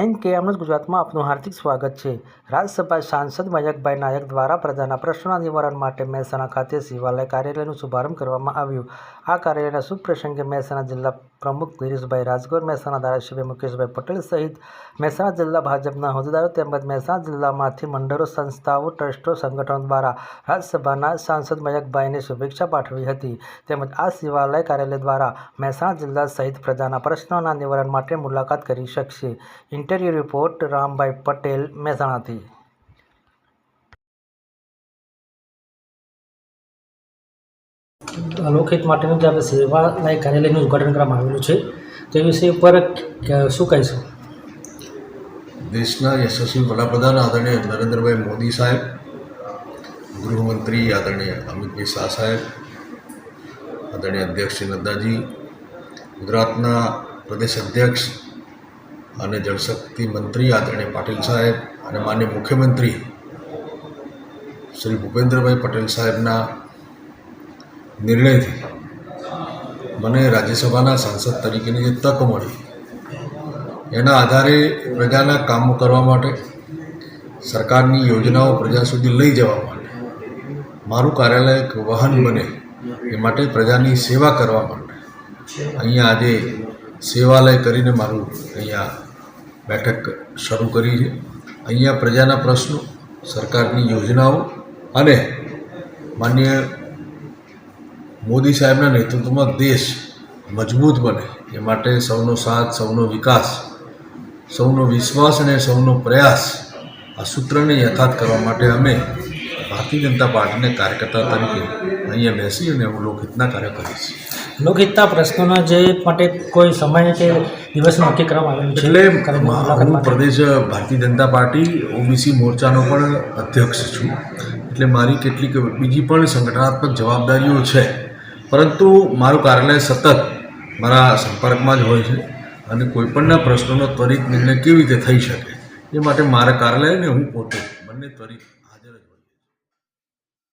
Nine કે એમનું ગુજરાતમાં આપનું હાર્દિક સ્વાગત છે. રાજ્યસભા સાંસદ મયંકભાઈ નાયક દ્વારા પ્રજાના પ્રશ્નોના નિવારણ માટે મહેસાણા ખાતે શિવાલય કાર્યાલયનું શુભારંભ કરવામાં આવ્યું. આ કાર્યાલયના શુભ પ્રસંગે મહેસાણા જિલ્લા પ્રમુખ ગિરીશભાઈ રાજગોર, મહેસાણા ધારાસભ્ય મુકેશભાઈ પટેલ સહિત મહેસાણા જિલ્લા ભાજપના હોદ્દેદારો તેમજ મહેસાણા જિલ્લામાંથી મંડળો, સંસ્થાઓ, ટ્રસ્ટો, સંગઠનો દ્વારા રાજ્યસભાના સાંસદ મયંકભાઈને શુભેચ્છા પાઠવી હતી. તેમજ આ શિવાલય કાર્યાલય દ્વારા મહેસાણા જિલ્લા સહિત પ્રજાના પ્રશ્નોના નિવારણ માટે મુલાકાત કરી શકશે. ઇન્ટરવ્યૂ રિપોર્ટ રામભાઈ પટેલ મહેસાણાથી. લોકહિત માટેનું જે આપણે સેવાલય કાર્યાલયનું ઉદ્ઘાટન કરવામાં આવેલું છે તે વિષય ઉપર શું કહીશું? દેશના યશસ્વી વડાપ્રધાન આદરણીય નરેન્દ્રભાઈ મોદી સાહેબ ગૃહમંત્રી આદરણીય અમિતભાઈ શાહ સાહેબ આદરણીય અધ્યક્ષ શ્રી નડ્ડાજી ગુજરાતના પ્રદેશ અધ્યક્ષ અને જળશક્તિ મંત્રી આદરણીય પાટીલ સાહેબ અને માન્ય મુખ્યમંત્રી શ્રી ભૂપેન્દ્રભાઈ પટેલ સાહેબના નિર્ણયથી મને રાજ્યસભાના સાંસદ તરીકેની જે તક મળી, એના આધારે પ્રજાના કામો કરવા માટે, સરકારની યોજનાઓ પ્રજા સુધી લઈ જવા માટે, મારું કાર્યાલય એક વાહન બને એ માટે પ્રજાની સેવા કરવા માટે, અહીંયા આજે સેવાલય કરીને મારું અહીંયા બેઠક શરૂ કરી છે. અહીંયા પ્રજાના પ્રશ્નો, સરકારની યોજનાઓ અને માન્ય મોદી સાહેબના નેતૃત્વમાં દેશ મજબૂત બને એ માટે સૌનો સાથ, સૌનો વિકાસ, સૌનો વિશ્વાસ અને સૌનો પ્રયાસ આ સૂત્રને યથાર્થ કરવા માટે અમે ભારતીય જનતા પાર્ટીના કાર્યકર્તા તરીકે અહીંયા બેસી અને હું લોકહિતના કાર્ય કરીશ લોકહિતના પ્રશ્નોના જે માટે કોઈ સમય કે દિવસ નક્કી કરવામાં આવ્યો છે એટલે પ્રદેશ ભારતીય જનતા પાર્ટી ઓબીસી મોરચાનો પણ અધ્યક્ષ છું. એટલે મારી કેટલીક બીજી પણ સંગઠનાત્મક જવાબદારીઓ છે. પરંતુ મારું કાર્યાલય સતત મારા સંપર્કમાં જ હોય છે અને કોઈપણના પ્રશ્નોનો ત્વરિત નિર્ણય કેવી રીતે થઈ શકે એ માટે મારા કાર્યાલય અને હું પોતે બંને ત્વરિત